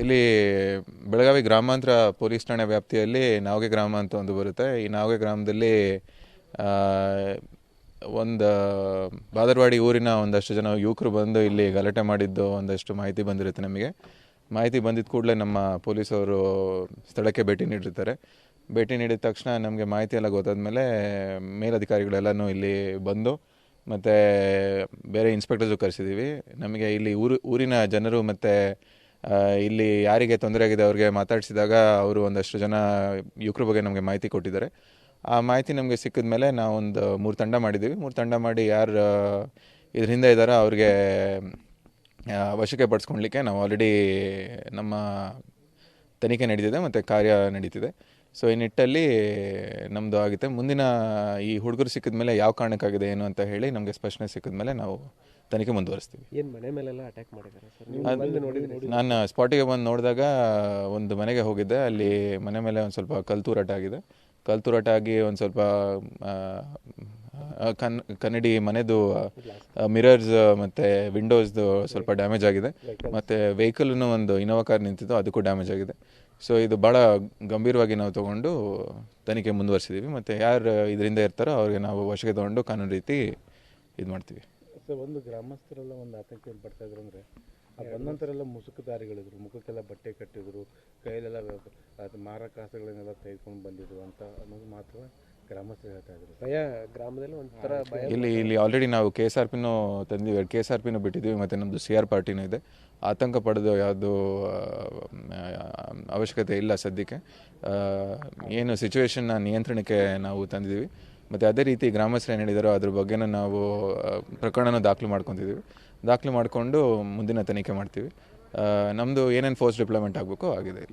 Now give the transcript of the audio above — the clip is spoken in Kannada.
ಇಲ್ಲಿ ಬೆಳಗಾವಿ ಗ್ರಾಮಾಂತರ ಪೊಲೀಸ್ ಠಾಣೆ ವ್ಯಾಪ್ತಿಯಲ್ಲಿ ನಾವಗೆ ಗ್ರಾಮ ಅಂತ ಒಂದು ಬರುತ್ತೆ. ಈ ನಾವಗೆ ಗ್ರಾಮದಲ್ಲಿ ಒಂದು ಬಾದರ್ವಾಡಿ ಊರಿನ ಒಂದಷ್ಟು ಜನ ಯುವಕರು ಬಂದು ಇಲ್ಲಿ ಗಲಾಟೆ ಮಾಡಿದ್ದು ಒಂದಷ್ಟು ಮಾಹಿತಿ ಬಂದಿರುತ್ತೆ ನಮಗೆ. ಮಾಹಿತಿ ಬಂದಿದ್ದ ಕೂಡಲೇ ನಮ್ಮ ಪೊಲೀಸವರು ಸ್ಥಳಕ್ಕೆ ಭೇಟಿ ನೀಡಿರ್ತಾರೆ. ಭೇಟಿ ನೀಡಿದ ತಕ್ಷಣ ನಮಗೆ ಮಾಹಿತಿ ಎಲ್ಲ ಗೊತ್ತಾದ್ಮೇಲೆ ಮೇಲಧಿಕಾರಿಗಳೆಲ್ಲನೂ ಇಲ್ಲಿ ಬಂದು ಮತ್ತು ಬೇರೆ ಇನ್ಸ್ಪೆಕ್ಟರ್ಸು ಕರೆಸಿದ್ದೀವಿ ನಮಗೆ ಇಲ್ಲಿ ಊರು, ಊರಿನ ಜನರು ಮತ್ತು ಇಲ್ಲಿ ಯಾರಿಗೆ ತೊಂದರೆ ಆಗಿದೆ ಅವ್ರಿಗೆ ಮಾತಾಡಿಸಿದಾಗ ಅವರು ಒಂದಷ್ಟು ಜನ ಯುವಕರ ಬಗ್ಗೆ ನಮಗೆ ಮಾಹಿತಿ ಕೊಟ್ಟಿದ್ದಾರೆ. ಆ ಮಾಹಿತಿ ನಮಗೆ ಸಿಕ್ಕಿದ ಮೇಲೆ ನಾವೊಂದು ಮೂರು ತಂಡ ಮಾಡಿದ್ದೀವಿ. ಮೂರು ತಂಡ ಮಾಡಿ ಯಾರು ಇದ್ರ ಹಿಂದೆ ಇದ್ದಾರೋ ಅವ್ರಿಗೆ ವಶಕ್ಕೆ ಪಡಿಸ್ಕೊಳ್ಲಿಕ್ಕೆ ನಾವು ಆಲ್ರೆಡಿ ನಮ್ಮ ತನಿಖೆ ನಡೀತಿದೆ ಮತ್ತು ಕಾರ್ಯ ನಡೀತಿದೆ. ಸೊ ಈ ನಿಟ್ಟಲ್ಲಿ ನಮ್ಮದು ಆಗುತ್ತೆ. ಮುಂದಿನ ಈ ಹುಡುಗರು ಸಿಕ್ಕಿದ ಮೇಲೆ ಯಾವ ಕಾರಣಕ್ಕಾಗಿದೆ ಏನು ಅಂತ ಹೇಳಿ ನಮಗೆ ಸ್ಪಷ್ಟನೆ ಸಿಕ್ಕಿದ ಮೇಲೆ ನಾವು ತನಿಖೆ ಮುಂದುವರಿಸ್ತೀವಿ. ಏನು ಮನೆ ಮೇಲೆಲ್ಲ ಅಟ್ಯಾಕ್ ಮಾಡಿದ್ದಾರೆ ಸರ್? ನೀವು ಬಂದು ನೋಡಿದ್ರಿ ನಾನು ಸ್ಪಾಟಿಗೆ ಬಂದು ನೋಡಿದಾಗ ಒಂದು ಮನೆಗೆ ಹೋಗಿದ್ದೆ. ಅಲ್ಲಿ ಮನೆ ಮೇಲೆ ಒಂದು ಸ್ವಲ್ಪ ಕಲ್ತೂರಾಟ ಆಗಿದೆ. ಕಲ್ತೂರಾಟ ಆಗಿ ಒಂದು ಸ್ವಲ್ಪ ಕನ್ ಕನ್ನಡಿ ಮನೆದು ಮಿರರ್ಸ್ ಮತ್ತು ವಿಂಡೋಸ್ದು ಸ್ವಲ್ಪ ಡ್ಯಾಮೇಜ್ ಆಗಿದೆ. ಮತ್ತು ವೆಹಿಕಲ್ನು ಒಂದು ಇನೋವಾ ಕಾರ್ ನಿಂತಿದ್ದು ಅದಕ್ಕೂ ಡ್ಯಾಮೇಜ್ ಆಗಿದೆ. ಸೊ ಇದು ಭಾಳ ಗಂಭೀರವಾಗಿ ನಾವು ತೊಗೊಂಡು ತನಿಖೆ ಮುಂದುವರಿಸಿದ್ದೀವಿ ಮತ್ತು ಯಾರು ಇದರಿಂದ ಇರ್ತಾರೋ ಅವ್ರಿಗೆ ನಾವು ವಶಕ್ಕೆ ತೊಗೊಂಡು ಕಾನೂನು ರೀತಿ ಇದು ಮಾಡ್ತೀವಿ. ಸರ್ ಒಂದು ಗ್ರಾಮಸ್ಥರೆಲ್ಲ ಒಂದು ಆತಂಕದಲ್ಲಿ ಪಡ್ತಾ ಇದ್ರು ಅಂದರೆ, ಆ ಮುಸುಕುದಾರಿಗಳಿದ್ರು ಮುಖಕ್ಕೆಲ್ಲ ಬಟ್ಟೆ ಕಟ್ಟಿದ್ರು ಅದು ಮಾರಕಾಸಗಳನ್ನೆಲ್ಲ ತೆಗೆದುಕೊಂಡು ಬಂದಿದ್ರು ಅಂತ ಅನ್ನೋದು ಮಾತ್ರ ಗ್ರಾಮಸ್ಥರು ಹೇಳ್ತಾ ಇದ್ರು. ಭಯ ಗ್ರಾಮದಲ್ಲಿ ಒಂಥರ ಭಯ ಇಲ್ಲಿ ಇಲ್ಲಿ ಆಲ್ರೆಡಿ ನಾವು ಕೆ ಎಸ್ ಆರ್ ಪಿನೂ ತಂದಿವಿ. ಕೆ ಎಸ್ ಆರ್ ಪಿನೂ ಬಿಟ್ಟಿದ್ದೀವಿ ಮತ್ತು ನಮ್ಮದು ಸಿ ಆರ್ ಪಾರ್ಟಿನೂ ಇದೆ. ಆತಂಕ ಪಡೆದು ಯಾವುದು ಅವಶ್ಯಕತೆ ಇಲ್ಲ ಸದ್ಯಕ್ಕೆ. ಏನು ಸಿಚುವೇಶನ್ನ ನಿಯಂತ್ರಣಕ್ಕೆ ನಾವು ತಂದಿದ್ದೀವಿ. ಮತ್ತು ಅದೇ ರೀತಿ ಗ್ರಾಮಸ್ಥರು ಏನು ಹೇಳಿದಾರೋ ಅದ್ರ ಬಗ್ಗೆನೂ ನಾವು ಪ್ರಕರಣನ ದಾಖಲು ಮಾಡ್ಕೊತಿದ್ದೀವಿ. ದಾಖಲು ಮಾಡಿಕೊಂಡು ಮುಂದಿನ ತನಿಖೆ ಮಾಡ್ತೀವಿ. ನಮ್ಮದು ಏನೇನು ಫೋರ್ಸ್ ಡಿಪ್ಲಾಯ್ಮೆಂಟ್ ಆಗಬೇಕು ಆಗಿದೆ ಇಲ್ಲಿ.